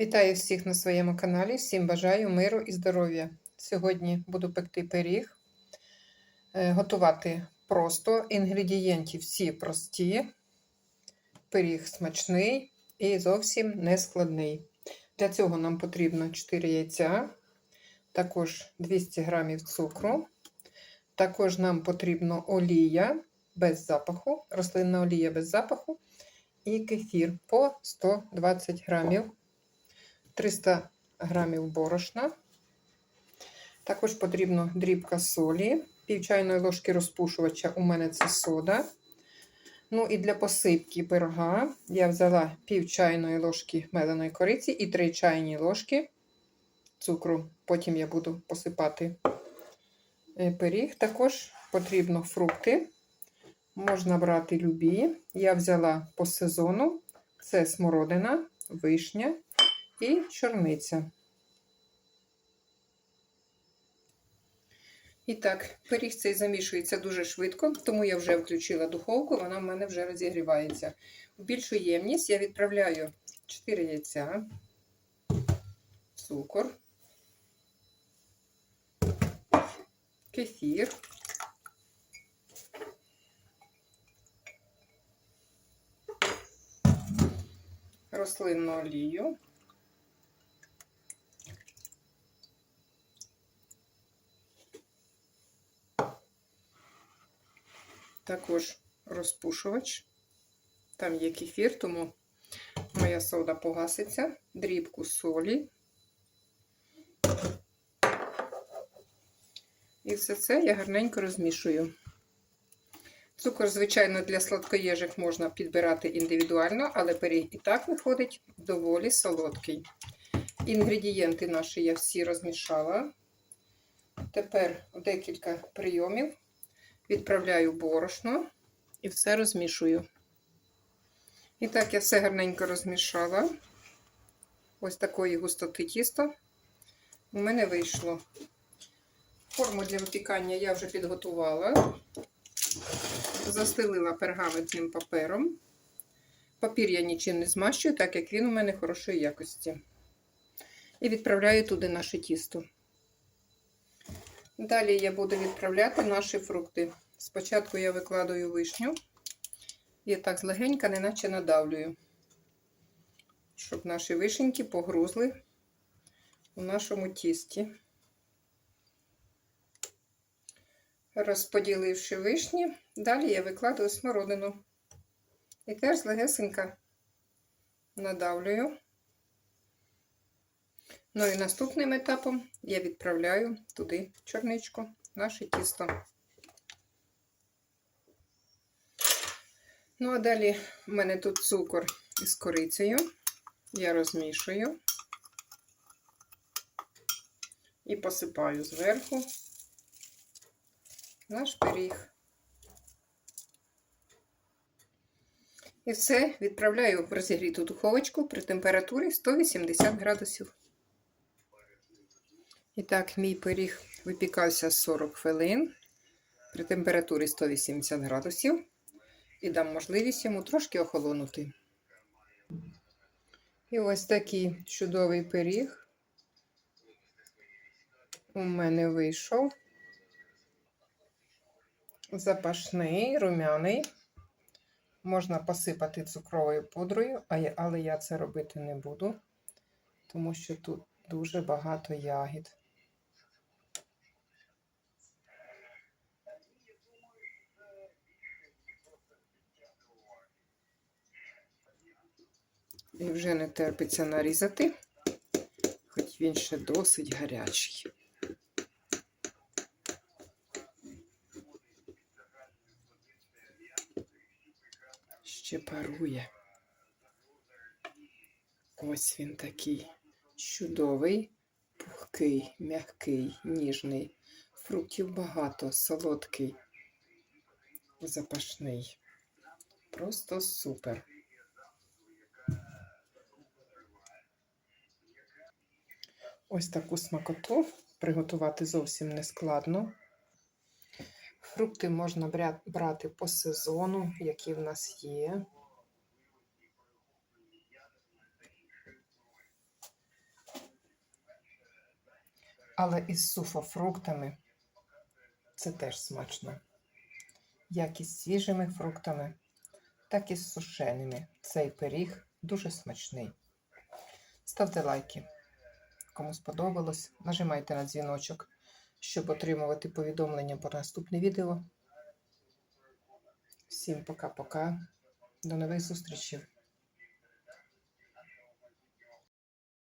Вітаю всіх на своєму каналі. Всім бажаю миру і здоров'я. Сьогодні буду пекти пиріг. Е, Готувати просто. Інгредієнти всі прості. Пиріг смачний і зовсім не складний. Для цього нам потрібно 4 яйця, також 200 г цукру. Також нам потрібно олія без запаху, рослинна олія без запаху і кефір по 120 грамів. 300 грамів борошна. Також потрібно дрібка солі, пів чайної ложки розпушувача, у мене це сода. Ну і для посипки пирога я взяла пів чайної ложки меленої кориці і 3 чайні ложки цукру. Потім я буду посипати е, пиріг. Також потрібно фрукти. Можна брати любі. Я взяла по сезону: це смородина, вишня і чорниця. І так, пиріг цей замішується дуже швидко, тому я вже включила духовку, вона в мене вже розігрівається. У більшу ємність я відправляю 4 яйця, цукор, кефір. Рослинну олію. Також розпушувач. Там є кефір, тому моя сода погаситься, дрібку солі. І все це я гарненько розмішую. Цукор, звичайно, для сладкоєжих можна підбирати індивідуально, але пиріг і так виходить доволі солодкий. Інгредієнти наші я всі розмішала. Тепер декілька прийомів відправляю борошно і все розмішую. І так, я все гарненько розмішала. Ось такої густоти тіста у мене вийшло. Форму для випікання я вже підготувала, застелила пергаментним папером. Папір я нічим не змащую, так як він у мене хорошої якості. І відправляю туди наше тісто. Далі я буду відправляти наші фрукти. Спочатку я викладаю вишню і так злегенька, неначе надавлюю, щоб наші вишеньки погрузли у нашому тісті. Розподіливши вишні, далі я викладаю смородину. І теж злегесенька надавлюю. Ну і наступним етапом я відправляю туди чорничку, наше тісто. Ну, а далі в мене тут цукор із корицею. Я розмішую і посипаю зверху наш пиріг. І все відправляю в розігріту духовочку при температурі 180 градусів. І так, мій пиріг випікався 40 хвилин при температурі 180 градусів. І дам можливість йому трошки охолонути. І ось такий чудовий пиріг у мене вийшов. Запашний, рум'яний. Можна посипати цукровою пудрою, але я це робити не буду, тому що тут дуже багато ягід. І вже не терпиться нарізати, хоч він ще досить гарячий. Ще парує. Ось він такий чудовий, пухкий, м'який, ніжний. Фруктів багато, солодкий, запашний. Просто супер. Ось таку смакоту приготувати зовсім не складно. Фрукти можна брати по сезону, які в нас є. Але із суфофруктами це теж смачно. Як із свіжими фруктами, так і з сушеними. Цей пиріг дуже смачний. Ставте лайки. Кому сподобалось, нажимайте на дзвіночок, щоб отримувати повідомлення про наступне відео. Всім пока-пока. До нових зустрічей.